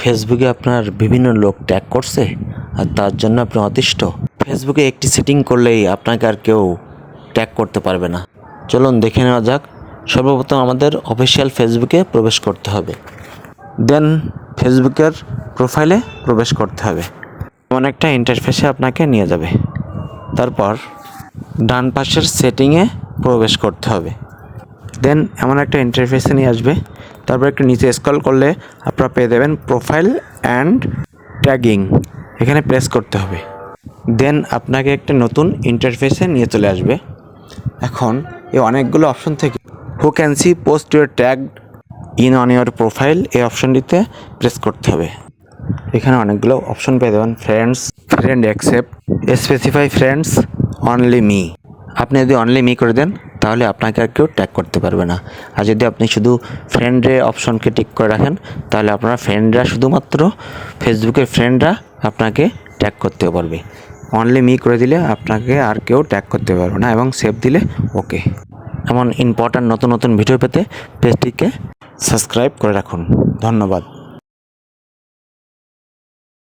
ফেসবুকে আপনার বিভিন্ন লোক ট্যাগ করছে আর তার জন্য আপনি অতিষ্ঠ। ফেসবুকে একটি সেটিং করলেই আপনাকে আর কেউ ট্যাগ করতে পারবে না। চলুন দেখে নেওয়া যাক, সর্বপ্রথম আমাদের অফিসিয়াল ফেসবুকে প্রবেশ করতে হবে। দেন ফেসবুকের প্রোফাইলে প্রবেশ করতে হবে। এমন একটা ইন্টারফেসে আপনাকে নিয়ে যাবে। তারপর ডান পাশের সেটিংয়ে প্রবেশ করতে হবে। দেন এমন একটা ইন্টারফেসে নিয়ে আসবে তারপর একটু নিচে স্ক্রল করলে আপনারা পেয়ে যাবেন প্রোফাইল অ্যান্ড ট্যাগিং এখানে প্রেস করতে হবে। দেন আপনাকে একটা নতুন ইন্টারফেসে নিয়ে চলে আসবে। এখন এই অনেকগুলো অপশন থেকে who can see post your tag in on your profile এই অপশনটিতে প্রেস করতে হবে। এখানে অনেকগুলো অপশন পেয়ে যাবেন। Friends friend accept specify friends only me আপনি যদি অনলি মি করে দেন তাহলে আপনাকে আর কেউ ট্যাগ করতে পারবে না। আর যদি আপনি শুধু ফ্রেন্ডে অপশনকে টিক করে রাখেন, তাহলে আপনার ফ্রেন্ডরা শুধুমাত্র ফেসবুকের ফ্রেন্ডরা আপনাকে ট্যাগ করতে পারবে। অনলি মি করে দিলে আপনাকে আর কেউ ট্যাগ করতে পারবে না এবং সেভ দিলে ওকে এমন ইম্পর্ট্যান্ট নতুন নতুন ভিডিও পেতে পেজটিকে সাবস্ক্রাইব করে রাখুন। ধন্যবাদ।